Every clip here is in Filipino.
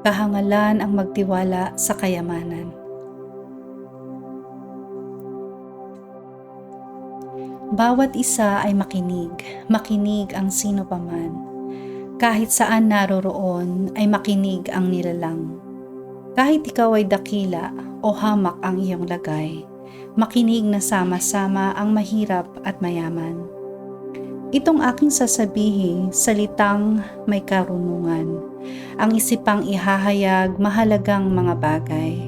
Kahangalan ang magtiwala sa kayamanan. Bawat isa ay makinig, makinig ang sino paman. Kahit saan naroroon ay makinig ang nilalang. Kahit ikaw ay dakila o hamak ang iyong lagay, makinig na sama-sama ang mahirap at mayaman. Itong aking sasabihin, salitang may karunungan, ang isipang ihahayag mahalagang mga bagay.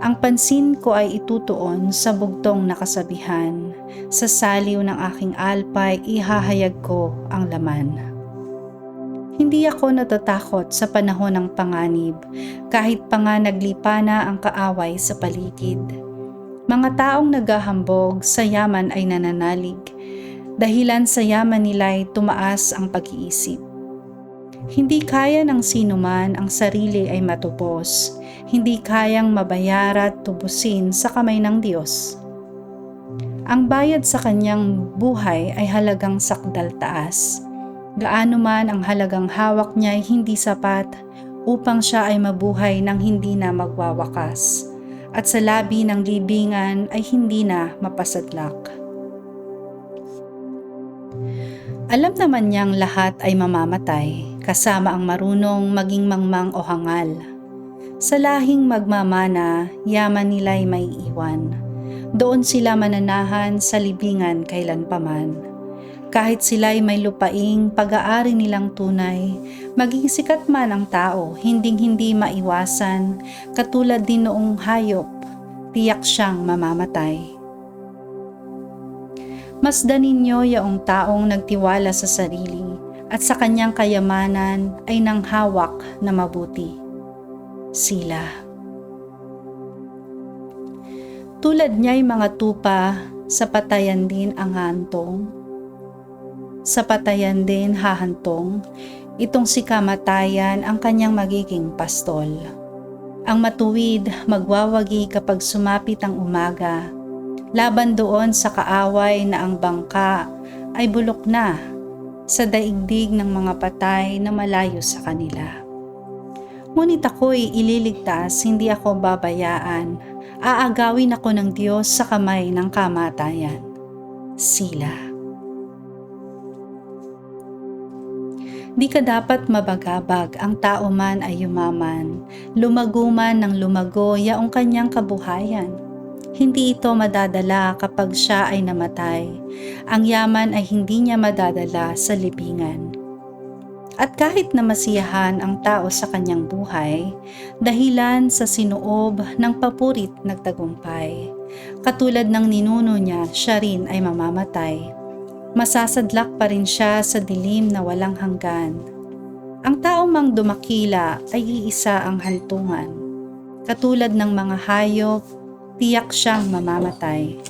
Ang pansin ko ay itutuon sa bugtong nakasabihan, sa saliw ng aking alpay ihahayag ko ang laman. Hindi ako natatakot sa panahon ng panganib, kahit pa nga naglipa na ang kaaway sa paligid. Mga taong naghahambog sa yaman ay nananalig, dahilan sa yaman nila'y tumaas ang pag-iisip. Hindi kaya ng sinuman ang sarili ay matupos, hindi kayang mabayarat tubusin sa kamay ng Diyos. Ang bayad sa kanyang buhay ay halagang sakdal taas. Gaano man ang halagang hawak niya ay hindi sapat upang siya ay mabuhay ng hindi na magwawakas at sa labi ng libingan ay hindi na mapasadlak. Alam naman niyang lahat ay mamamatay, kasama ang marunong maging mangmang o hangal. Sa lahing magmamana, yaman nila'y may iwan. Doon sila mananahan sa libingan kailanpaman. Kahit sila'y may lupaing pag-aari nilang tunay, maging sikat man ang tao, hinding-hindi maiwasan, katulad din noong hayop, tiyak siyang mamamatay. Masdan ninyo yaong taong nagtiwala sa sarili at sa kanyang kayamanan ay nang hawak na mabuti. Sila. Tulad niya'y mga tupa, sa patayan din ang hantong. Sa patayan din hahantong, itong si kamatayan ang kanyang magiging pastol. Ang matuwid magwawagi kapag sumapit ang umaga, laban doon sa kaaway na ang bangka ay bulok na sa daigdig ng mga patay na malayo sa kanila. Ngunit ako'y ililigtas, hindi ako babayaan. Aagawin ako ng Diyos sa kamay ng kamatayan. Sila. Di ka dapat mabagabag, ang tao man ay yumaman. Lumago man ng lumago yaong kanyang kabuhayan hindi ito madadala kapag siya ay namatay. Ang yaman ay hindi niya madadala sa libingan. At kahit na masiyahan ang tao sa kanyang buhay, dahilan sa sinuob ng papurit nagtagumpay. Katulad ng ninuno niya, siya rin ay mamamatay. Masasadlak pa rin siya sa dilim na walang hanggan. Ang tao mang dumakila ay iisa ang hantungan. Katulad ng mga hayop, tiyak siyang mamamatay.